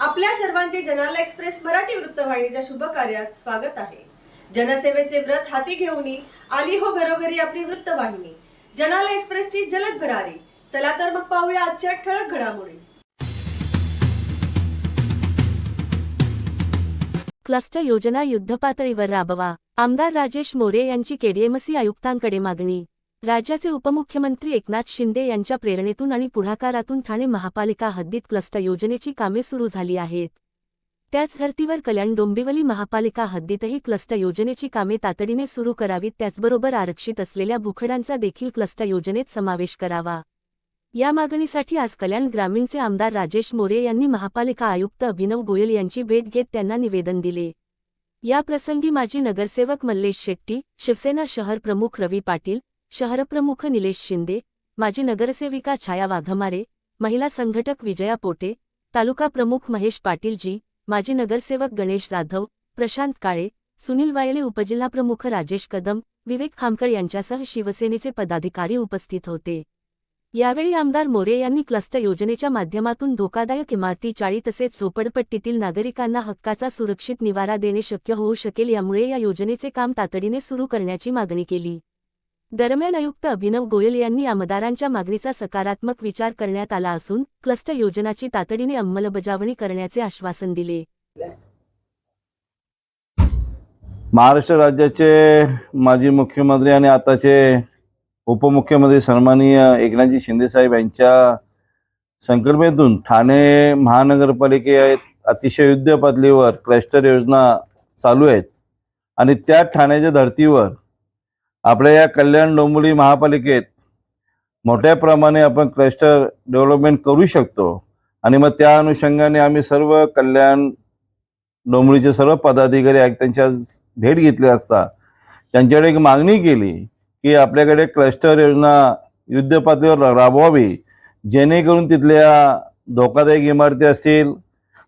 आपल्या सर्वांचे जनाला एक्सप्रेस मराठी वृत्तवाहिनीच्या शुभ कार्यात स्वागत आहे. जनसेवेचे व्रत हाती घेऊन आली हो घरोघरी आपली वृत्तवाहिनी. जनाला एक्सप्रेसची जलद भरारी चला तर मग पाहूया आजच्या ठळक घडामोडी. क्लस्टर योजना युद्धपातळीवर राबवा. आमदार राजेश मोरे यांची केडीएमसी आयुक्तांकडे मागणी. राज्याचे उपमुख्यमंत्री एकनाथ शिंदे यांच्या प्रेरणेतून आणि पुढाकारातून ठाणे महापालिका हद्दीत क्लस्टर योजनेची कामे सुरू झाली आहेत. त्याच धर्तीवर कल्याण डोंबिवली महापालिका हद्दीतही क्लस्टर योजनेची कामे तातडीने सुरू करावीत त्याचबरोबर आरक्षित असलेल्या भुखडांचा देखील क्लस्टर योजनेत समावेश करावा. या मागणीसाठी आज कल्याण ग्रामीणचे आमदार राजेश मोरे यांनी महापालिका आयुक्त अभिनव गोयल यांची भेट घेत त्यांना निवेदन दिले. या प्रसंगी माजी नगरसेवक मल्लेश शेट्टी शिवसेना शहर प्रमुख रवी पाटील शहरप्रमुख निलेश शिंदे माजी नगरसेविका छाया वाघमारे महिला संघटक विजया पोटे तालुका प्रमुख महेश पाटीलजी माजी नगरसेवक गणेश जाधव प्रशांत काळे सुनील वायले उपजिल्हाप्रमुख राजेश कदम विवेक खामकर यांच्यासह शिवसेनेचे पदाधिकारी उपस्थित होते. यावेळी आमदार मोरे यांनी क्लस्टर योजनेच्या माध्यमातून धोकादायक इमारती चाळी तसेच झोपडपट्टीतील नागरिकांना हक्काचा सुरक्षित निवारा देणे शक्य होऊ शकेल यामुळे या योजनेचे काम तातडीने सुरू करण्याची मागणी केली. दरम्यान आयुक्त अभिनव गोयल यांनी आमदारांच्या मागणीचा सकारात्मक विचार करण्यात आला असून क्लस्टर योजनाची तातडीने अंमलबजावणी करण्याचे आश्वासन दिले. महाराष्ट्र राज्याचे माजी मुख्यमंत्री आणि आताचे उपमुख्यमंत्री सन्माननीय एकनाथजी शिंदेसाहेब यांच्या संकल्पनेतून ठाणे महानगरपालिकेत अतिशय युद्ध पातळीवर क्लस्टर योजना चालू आहेत आणि त्या ठाण्याच्या धर्तीवर आपल्या या कल्याण डोंबिवली महापालिकेत मोठ्या प्रमाणे आपण क्लस्टर डेव्हलपमेंट करू शकतो. आणि मग त्या अनुषंगाने आम्ही सर्व कल्याण डोंबिवलीचे सर्व पदाधिकारी त्यांच्या भेट घेतली असता त्यांच्याकडे एक मागणी केली की आपल्याकडे क्लस्टर योजना युद्ध पातळीवर राबवावी जेणेकरून तिथल्या धोकादायक इमारती असतील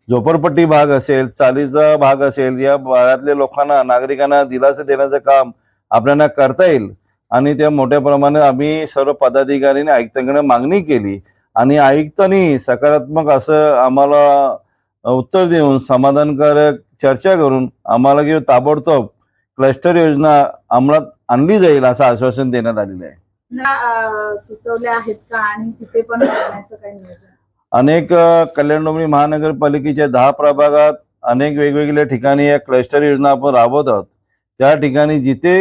झोपडपट्टी भाग असेल चालीचा भाग असेल या भागातल्या लोकांना नागरिकांना दिलासा देण्याचं काम आपल्याला करता येईल. आणि त्या मोठ्या प्रमाणात आम्ही सर्व पदाधिकाऱ्यांनी आयुक्तांकडे मागणी केली. आणि आयुक्तांनी सकारात्मक असं आम्हाला उत्तर देऊन समाधानकारक चर्चा करून आम्हाला की ताबडतोब क्लस्टर योजना अंमलात आणली जाईल असं आश्वासन देण्यात आलेलं आहे. आहेत का? आणि तिथे पण अनेक कल्याण डोंबिवली महानगरपालिकेच्या दहा प्रभागात अनेक वेगवेगळ्या ठिकाणी या क्लस्टर योजना आपण राबवत आहोत. त्या ठिकाणी जिथे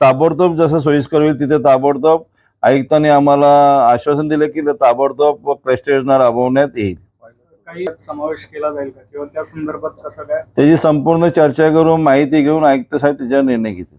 ताबडतोब जसं सोयीस्कर होईल तिथे ताबडतोब आयुक्तांनी आम्हाला आश्वासन दिलं की ताबडतोब क्लस्टर योजना राबवण्यात येईल. काही समावेश केला जाईल का? किंवा त्या संदर्भात कसं काय? त्याची संपूर्ण चर्चा करून माहिती घेऊन आयुक्त साहेब त्याच्यावर निर्णय घेतील.